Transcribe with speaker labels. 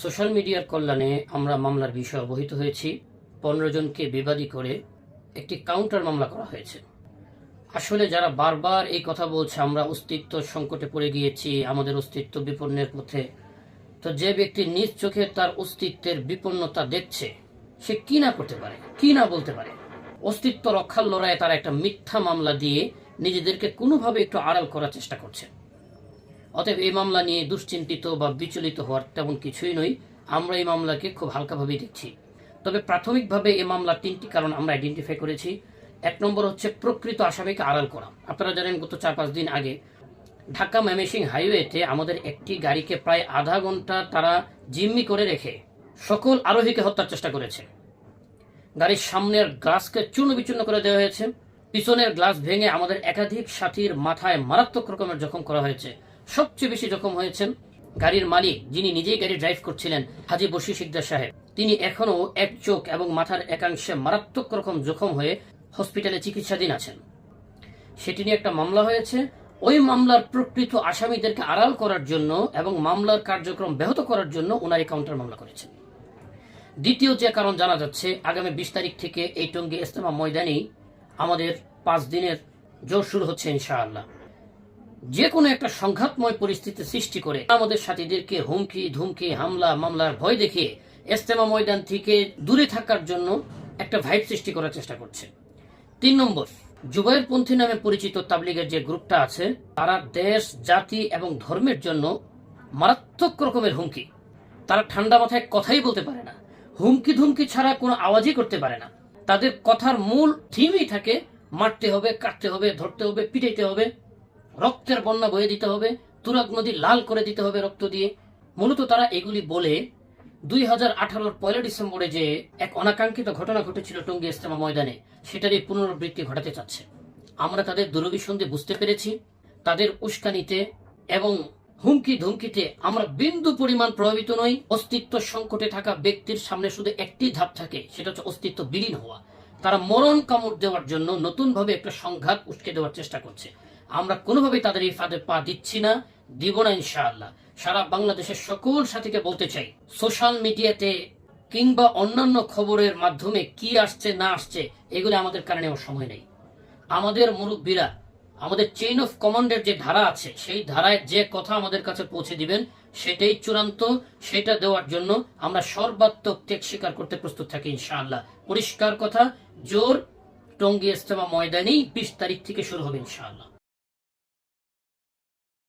Speaker 1: Social মিডিয়ার কল্যাণে আমরা মামলার বিষয়ে অবহিত হয়েছি। পনেরো জনকে বিবাদী করে একটি কাউন্টার মামলা করা হয়েছে। আসলে যারা বারবার এই কথা বলছে, আমরা অস্তিত্ব সংকটে পড়ে গিয়েছি, আমাদের অস্তিত্ব বিপন্নের পথে। তো যে ব্যক্তি নিজ চোখে তার অস্তিত্বের বিপন্নতা দেখছে, সে কি না করতে পারে, কি না বলতে পারে? অস্তিত্ব রক্ষার লড়াইয়ে তারা একটা মিথ্যা মামলা দিয়ে নিজেদেরকে কোনোভাবে একটু আড়াল করার চেষ্টা করছে। অতএব এই মামলা নিয়ে দুশ্চিন্তিত বা বিচলিত হওয়ার তেমন কিছুই নই। আমরা এই মামলাকে খুব হালকাভাবেই দেখছি। তবে প্রাথমিকভাবে এই মামলার তিনটি কারণ আমরা আইডেন্টিফাই করেছি। এক নম্বর হচ্ছে প্রকৃত আসামিকে আড়াল করা। আপনারা জানেন, গত চার পাঁচ দিন আগে ঢাকা ময়মনসিংহ হাইওয়েতে আমাদের একটি গাড়িকে প্রায় আধা ঘণ্টা তারা জিম্মি করে রেখে সকল আরোহীকে হত্যার চেষ্টা করেছে। গাড়ির সামনের গ্লাসকে চূর্ণ বিচূর্ণ করে দেওয়া হয়েছে। পিছনের গ্লাস ভেঙে আমাদের একাধিক সাথীর মাথায় মারাত্মক রকমের জখম করা হয়েছে। সবচেয়ে বেশি জখম হয়েছেন গাড়ির মালিক, যিনি নিজেই গাড়ি ড্রাইভ করছিলেন, হাজি বশি সিকদার সাহেব। তিনি এখনও এক চোখ এবং মাথার একাংশে মারাত্মক রকম জখম হয়ে হসপিটালে চিকিৎসাধীন আছেন। সেটি নিয়ে একটা মামলা হয়েছে। ওই মামলার প্রকৃত আসামিদেরকে আড়াল করার জন্য এবং মামলার কার্যক্রম ব্যাহত করার জন্য ওনার কাউন্টার মামলা করেছেন। দ্বিতীয় যে কারণ জানা যাচ্ছে, আগামী বিশ তারিখ থেকে এই টঙ্গী ইস্তেমা ময়দানেই আমাদের পাঁচ দিনের জোর শুরু হচ্ছে ইনশাআল্লাহ। যে কোনো একটা সংঘাতময় পরিস্থিতি সৃষ্টি করে আমাদের সাথীদেরকে হুমকি, ধুমকি, হামলা, মামলার ভয় দেখিয়ে ইস্তেমা ময়দান থেকে দূরে থাকার জন্য একটা ভাইব সৃষ্টি করার চেষ্টা করছে। তিন নম্বর জুবাইর পন্থী নামে পরিচিত তাবলিগের যে গ্রুপটা আছে, তারা দেশ, জাতি এবং ধর্মের জন্য মারাত্মক রকমের হুমকি। তারা ঠান্ডা মাথায় কথাই বলতে পারে না। হুমকি, ধুমকি ছাড়া কোনো আওয়াজই করতে পারে না। তাদের কথার মূল থিমই থাকে, মারতে হবে, কাটতে হবে, ধরতে হবে, পিটাইতে হবে। রক্তের বন্যা বয়ে দিতে হবে, তুরাগ নদী লাল করে দিতে হবে রক্ত দিয়ে। মূলত তারা এগুলি বলে দুই হাজার আঠারোর পয়লা ডিসেম্বরে যে এক অনাকাঙ্ক্ষিত ঘটনা ঘটেছিল টঙ্গী ইস্তেমা ময়দানে, সেটারই পুনরাবৃত্তি ঘটাতে চাচ্ছে। আমরা তাদের দুরভিসন্ধি বুঝতে পেরেছি। তাদের উস্কানিতে এবং হুমকি ধুমকিতে আমরা বিন্দু পরিমাণ প্রভাবিত নই। অস্তিত্ব সংকটে থাকা ব্যক্তির সামনে শুধু একটি ধাপ থাকে, সেটা হচ্ছে অস্তিত্ব বিলীন হওয়া। তারা মরণ কামড় দেওয়ার জন্য নতুনভাবে একটা সংঘাত উস্কে দেওয়ার চেষ্টা করছে। আমরা কোনোভাবেই তাদের এই ফাঁদে পা দিচ্ছি না, দিব না ইনশাআল্লাহ। সারা বাংলাদেশের সকল সাথীকে বলতে চাই, সোশ্যাল মিডিয়াতে কিংবা অন্যান্য খবরের মাধ্যমে কি আসছে, না আসছে, এগুলো আমাদের কারণে সময় নেই। আমাদের মুরব্বীরা, আমাদের চেইন অফ কমান্ডের যে ধারা আছে, সেই ধারায় যে কথা আমাদের কাছে পৌঁছে দিবেন, সেটাই চূড়ান্ত, সেটা দেওয়ার জন্য আমরা সর্বাত্মক ত্যাগ স্বীকার করতে প্রস্তুত থাকি ইনশাআল্লাহ। পরিষ্কার কথা, জোর, টঙ্গী ইস্তেমা ময়দানেই বিশ তারিখ থেকে শুরু হবে ইনশাআল্লাহ।